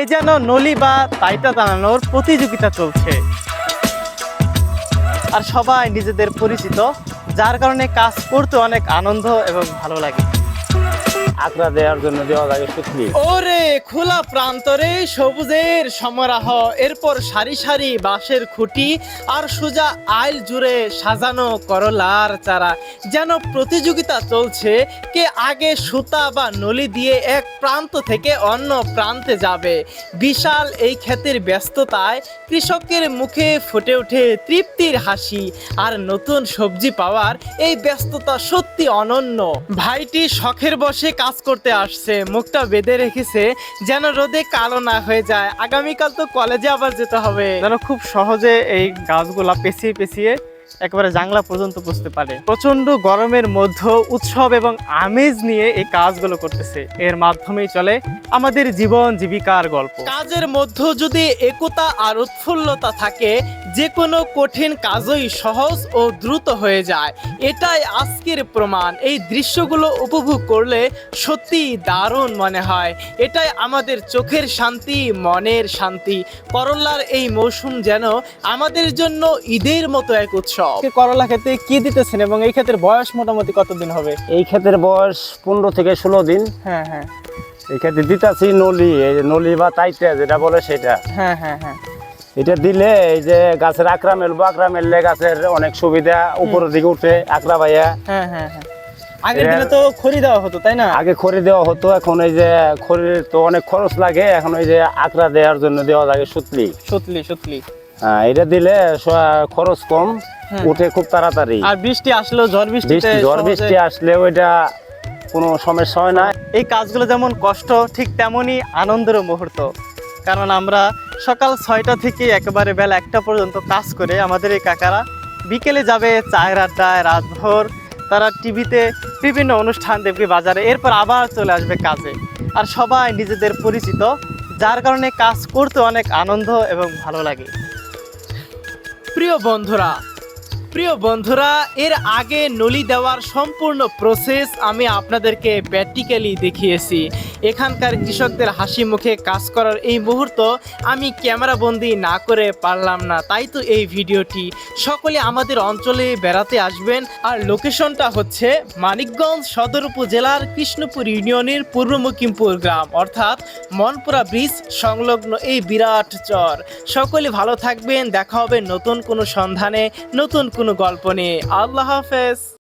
এ যেন নলি বা তাইটা দাঁড়ানোর প্রতিযোগিতা চলছে। আর সবাই নিজেদের পরিচিত, যার কারণে কাজ করতে অনেক আনন্দ এবং ভালো লাগে। দেওয়ার জন্য দেওয়া লাগে ওরে, খোলা প্রান্তরে সবুজের এরপর সারি সারি বাঁশের খুঁটি আর সোজা আইল জুড়ে সাজানো করলার চারা। যেন প্রতিযোগিতা চলছে, কে আগে সুতা বা নলি দিয়ে এক প্রান্ত থেকে অন্য প্রান্তে যাবে। বিশাল এই ক্ষেতের ব্যস্ততায় কৃষকের মুখে ফুটে ওঠে তৃপ্তির হাসি, আর নতুন সবজি পাওয়ার এই ব্যস্ততা সত্যি অনন্য। ভাইটি শখের বসে কাজ করতে আসছে মুখটা বেঁধে রেখেছে যেন রোদে কালো না হয়ে যায়। আগামীকাল তো কলেজে আবার যেতে হবে। যেন খুব সহজে এই গাছগুলা পেঁচিয়ে পেঁচিয়ে একেবারে জাংলা পর্যন্ত বুঝতে পারে। প্রচণ্ড গরমের মধ্যে উৎসব এবং আমেজ নিয়ে এই কাজগুলো করতেছে। এর মাধ্যমেই চলে আমাদের জীবন জীবিকার গল্প। কাজের মধ্যে যদি একতা আর উৎফুল্লতা থাকে যে কোনো কঠিন কাজই সহজ ও দ্রুত হয়ে যায়। এটাই আজকের প্রমাণ। এই দৃশ্যগুলো উপভোগ করলে সত্যি দারুণ মনে হয়। এটাই আমাদের চোখের শান্তি মনের শান্তি। করল্লার এই মৌসুম যেন আমাদের জন্য ঈদের মতো এক উৎসব। করলা খেতে কি দিতেছেন এবং এই ক্ষেতের বয়স মোটামুটি কতদিন হবে? এই ক্ষেতের বয়স পনেরো থেকে ষোলো দিন। হ্যাঁ হ্যাঁ। এই ক্ষেত্রে দিতাছি নলি নলি বা তাইতে যেটা বলে সেটা। হ্যাঁ হ্যাঁ হ্যাঁ। এটা দিলে এই যে গাছের আকড়া মেলবো আকড়া মেললে গাছের অনেক সুবিধা উপরের দিকে উঠে আকড়া ভাইয়া। হ্যাঁ হ্যাঁ হ্যাঁ। আগের এরা- তো খড়ি দেওয়া হতো তাই না? আগে খড়ি দেওয়া হতো এখন এই যে খড়ির তো অনেক খরচ লাগে এখন ওই যে আকড়া দেওয়ার জন্য দেওয়া লাগে সুতলি। সতলি সতলি। হ্যাঁ এটা দিলে খরচ কম। উঠে খুব তাড়াতাড়ি। আর বৃষ্টি আসলেও ঝড় বৃষ্টি ঝড় বৃষ্টি আসলে ওইটা কোনো সমস্যা হয় না। এই কাজগুলো যেমন কষ্ট ঠিক তেমনই আনন্দের মুহূর্ত। কারণ আমরা সকাল ছয়টা থেকে একেবারে বেলা একটা পর্যন্ত কাজ করে আমাদের এই কাকারা। বিকেলে যাবে চায়ের আড্ডায়, রাতভর তারা টিভিতে বিভিন্ন অনুষ্ঠান দেখবে বাজারে, এরপর আবার চলে আসবে কাজে। আর সবাই নিজেদের পরিচিত, যার কারণে কাজ করতে অনেক আনন্দ এবং ভালো লাগে। প্রিয় বন্ধুরা প্রিয় বন্ধুরা, এর আগে নলি দেওয়ার সম্পূর্ণ প্রসেস আমি আপনাদেরকে প্র্যাকটিক্যালি দেখিয়েছি। এখানকার কৃষকদের হাসি মুখে কাজ করার এই মুহূর্ত আমি ক্যামেরাবন্দি না করে পারলাম না। তাই তো এই ভিডিওটি। সকলে আমাদের অঞ্চলে বেড়াতে আসবেন। আর লোকেশনটা হচ্ছে মানিকগঞ্জ সদর উপজেলার কৃষ্ণপুর ইউনিয়নের পূর্ব মকিমপুর গ্রাম। অর্থাৎ মনপুরা ব্রিজ সংলগ্ন এই বিরাট চর। সকলে ভালো থাকবেন। দেখা হবে নতুন কোনো সন্ধানে। নতুন কোনো গল্প নিয়ে আল্লাহ হাফেজ।